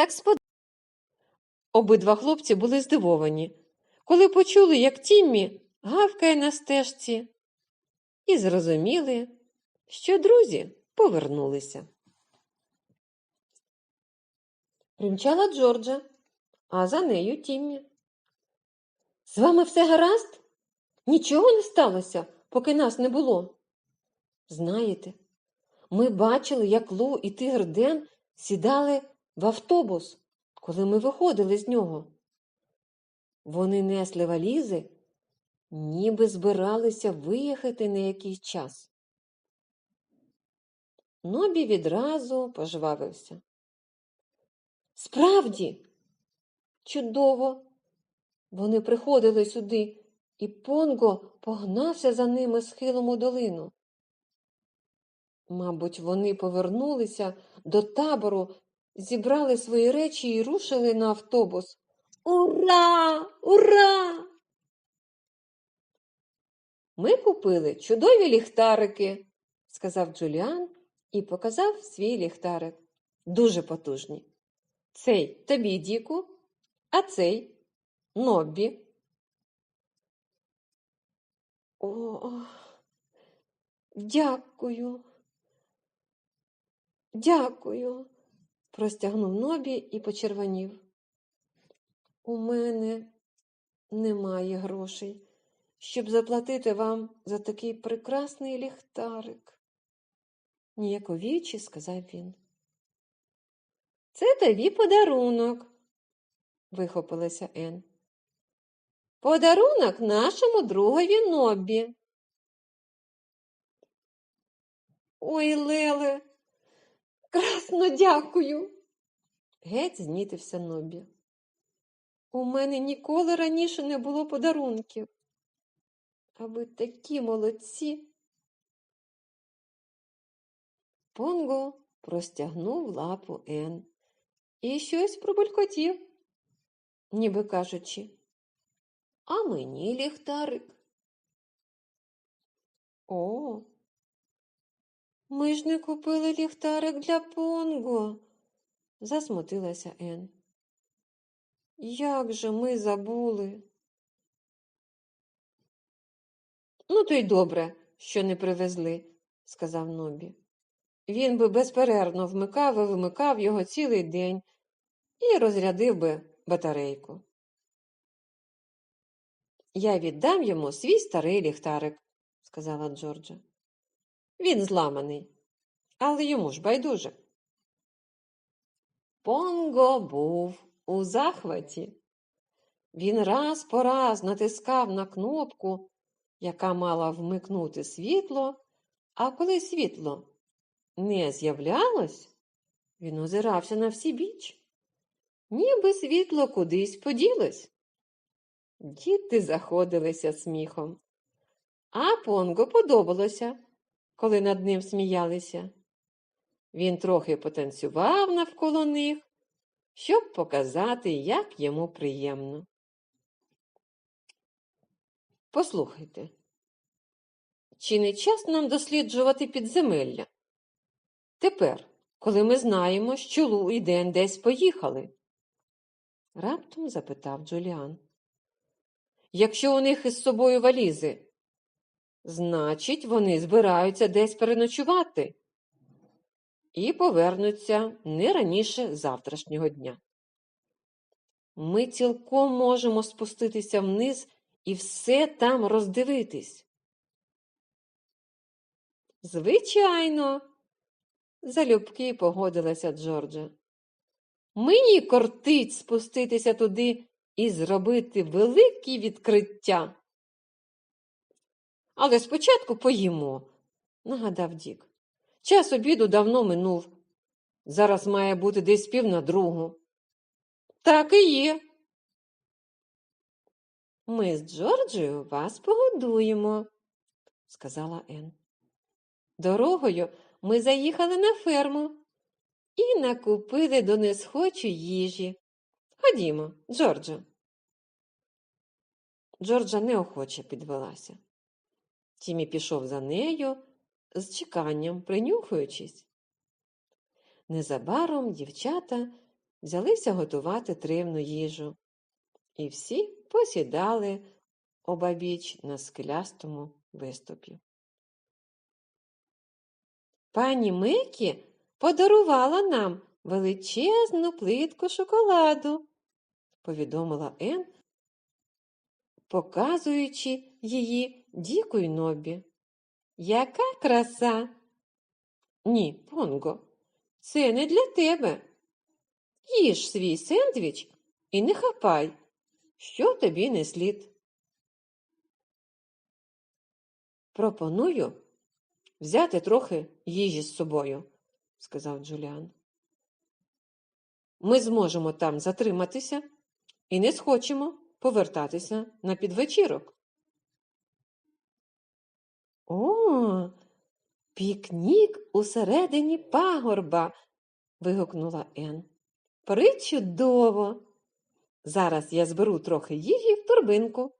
так сподобалося. Обидва хлопці були здивовані, коли почули, як Тіммі гавкає на стежці, і зрозуміли, що друзі повернулися. Примчала Джорджа, а за нею Тіммі. З вами все гаразд? Нічого не сталося, поки нас не було. Знаєте, ми бачили, як Лу і тигр Ден сідали в автобус, коли ми виходили з нього. Вони несли валізи, ніби збиралися виїхати на якийсь час. Нобі відразу пожвавився. Справді, чудово. Вони приходили сюди, і Понго погнався за ними схилом у долину. Мабуть, вони повернулися до табору, зібрали свої речі і рушили на автобус. Ура! Ура! Ми купили чудові ліхтарики, сказав Джуліан і показав свій ліхтарик. Дуже потужні. Цей тобі, Діку, а цей Ноббі. О, дякую. Дякую, простягнув Нобі і почервонів. У мене немає грошей, щоб заплатити вам за такий прекрасний ліхтарик, ніяковічі сказав він. Це тобі подарунок, вихопилася Ен. Подарунок нашому другові Нобі. Ой, Леле, красно дякую. Геть знітився Нобі. У мене ніколи раніше не було подарунків. А ви такі молодці. Понго простягнув лапу Ен і щось пробулькотів, ніби кажучи, а мені ліхтарик. О, ми ж не купили ліхтарик для Понго, засмутилася Ен. Як же ми забули? Ну, то й добре, що не привезли, сказав Нобі. Він би безперервно вмикав і вимикав його цілий день і розрядив би батарейку. Я віддам йому свій старий ліхтарик, сказала Джорджа. Він зламаний, але йому ж байдуже. Понго був у захваті. Він раз по раз натискав на кнопку, яка мала вмикнути світло, а коли світло не з'являлось, він озирався на всі біч, ніби світло кудись поділось. Діти заходилися сміхом, а Понго подобалося, коли над ним сміялися. Він трохи потанцював навколо них, щоб показати, як йому приємно. Послухайте, чи не час нам досліджувати підземелля? Тепер, коли ми знаємо, що Лу і Ден десь поїхали? Раптом запитав Джуліан. Якщо у них із собою валізи, значить, вони збираються десь переночувати і повернуться не раніше завтрашнього дня. Ми цілком можемо спуститися вниз і все там роздивитись. Звичайно, залюбки погодилася Джорджа. Мені кортить спуститися туди і зробити великі відкриття. Але спочатку поїмо, нагадав Дік. Час обіду давно минув. Зараз має бути десь пів на другу. Так і є. Ми з Джорджею вас погодуємо, сказала Ен. Дорогою ми заїхали на ферму і накупили до несхочу їжі. Ходімо, Джорджо. Джорджа неохоче підвелася. Тімі пішов за нею, з чеканням принюхуючись. Незабаром дівчата взялися готувати тривну їжу, і всі посідали обабіч на скелястому виступі. Пані Микі подарувала нам величезну плитку шоколаду, повідомила Ен, показуючи її Діку й Нобі. Яка краса? Ні, Понго, це не для тебе. Їж свій сендвіч і не хапай, що тобі не слід. Пропоную взяти трохи їжі з собою, сказав Джуліан. Ми зможемо там затриматися і не схочемо повертатися на підвечірок. О, пікнік усередині пагорба. вигукнула Ен. Причудово! Зараз я зберу трохи їжі в торбинку.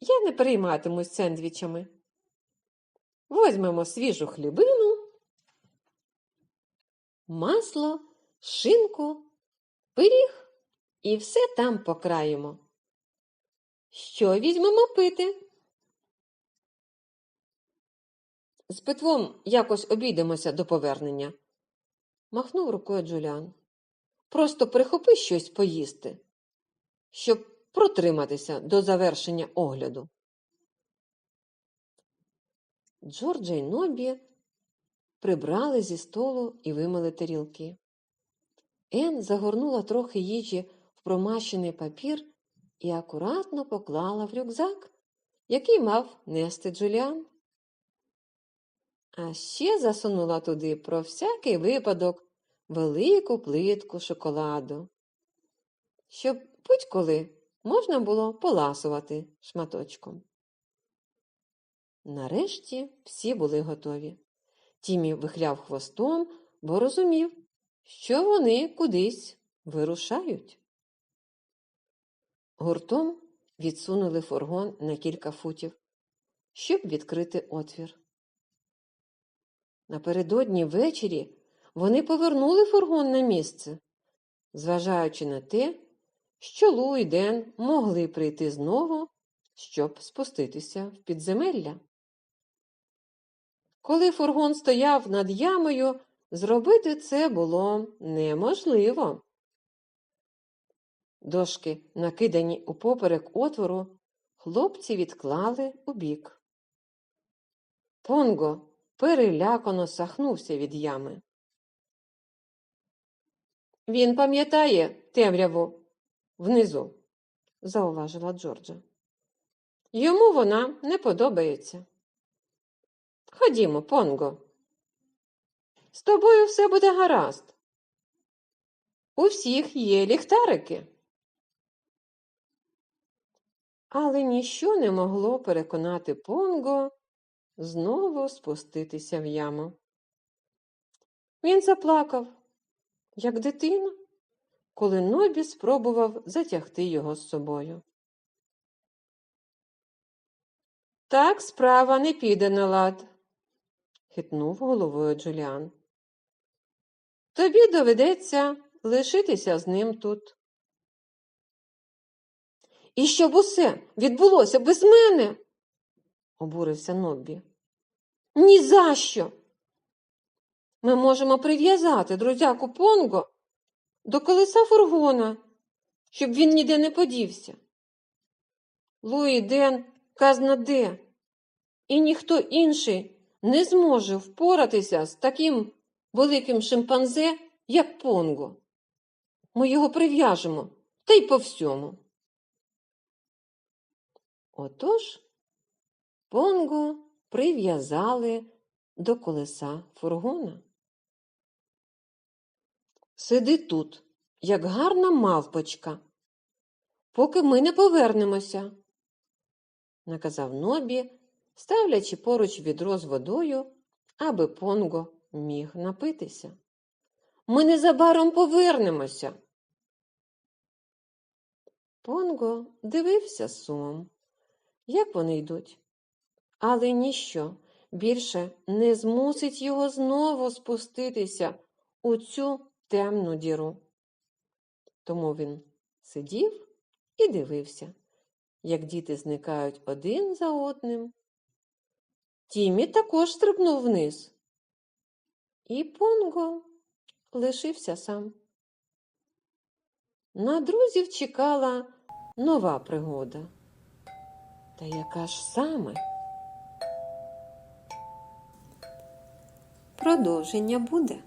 Я не перейматимусь сендвічами. Возьмемо свіжу хлібину, масло, шинку, пиріг і все там покраємо. Що візьмемо пити? З питвом якось обійдемося до повернення, махнув рукою Джуліан. Просто прихопи щось поїсти, щоб протриматися до завершення огляду. Джорджа й Нобі прибрали зі столу і вимили тарілки. Ен загорнула трохи їжі промащений папір і акуратно поклала в рюкзак, який мав нести Джуліан. А ще засунула туди про всякий випадок велику плитку шоколаду, щоб будь-коли можна було поласувати шматочком. Нарешті всі були готові. Тімі вихляв хвостом, бо розумів, що вони кудись вирушають. Гуртом відсунули фургон на кілька футів, щоб відкрити отвір. Напередодні ввечері вони повернули фургон на місце, зважаючи на те, що Лу і Ден могли прийти знову, щоб спуститися в підземелля. Коли фургон стояв над ямою, зробити це було неможливо. Дошки, накидані упоперек отвору, хлопці відклали у бік. Понго перелякано сахнувся від ями. Він пам'ятає темряву внизу, зауважила Джорджа. Йому вона не подобається. Ходімо, Понго. З тобою все буде гаразд. У всіх є ліхтарики. Але ніщо не могло переконати Понго знову спуститися в яму. Він заплакав, як дитина, коли Нобі спробував затягти його з собою. Так справа не піде на лад, хитнув головою Джуліан. Тобі доведеться лишитися з ним тут. І щоб усе відбулося без мене, обурився Ноббі. «Ні за що! Ми можемо прив'язати друзяку Понго до колеса фургона, щоб він ніде не подівся. Луї Ден казна де, і ніхто інший не зможе впоратися з таким великим шимпанзе, як Понго. Ми його прив'яжемо та й по всьому. Отож Понго прив'язали до колеса фургона. Сиди тут, як гарна мавпочка, поки ми не повернемося, наказав Нобі, ставлячи поруч відро з водою, аби Понго міг напитися. Ми незабаром повернемося. Понго дивився сумом, як вони йдуть, але ніщо більше не змусить його знову спуститися у цю темну діру. Тому він сидів і дивився, як діти зникають один за одним. Тімі також стрибнув вниз. І Понго лишився сам. На друзів чекала нова пригода. Та яка ж саме? Продовження буде.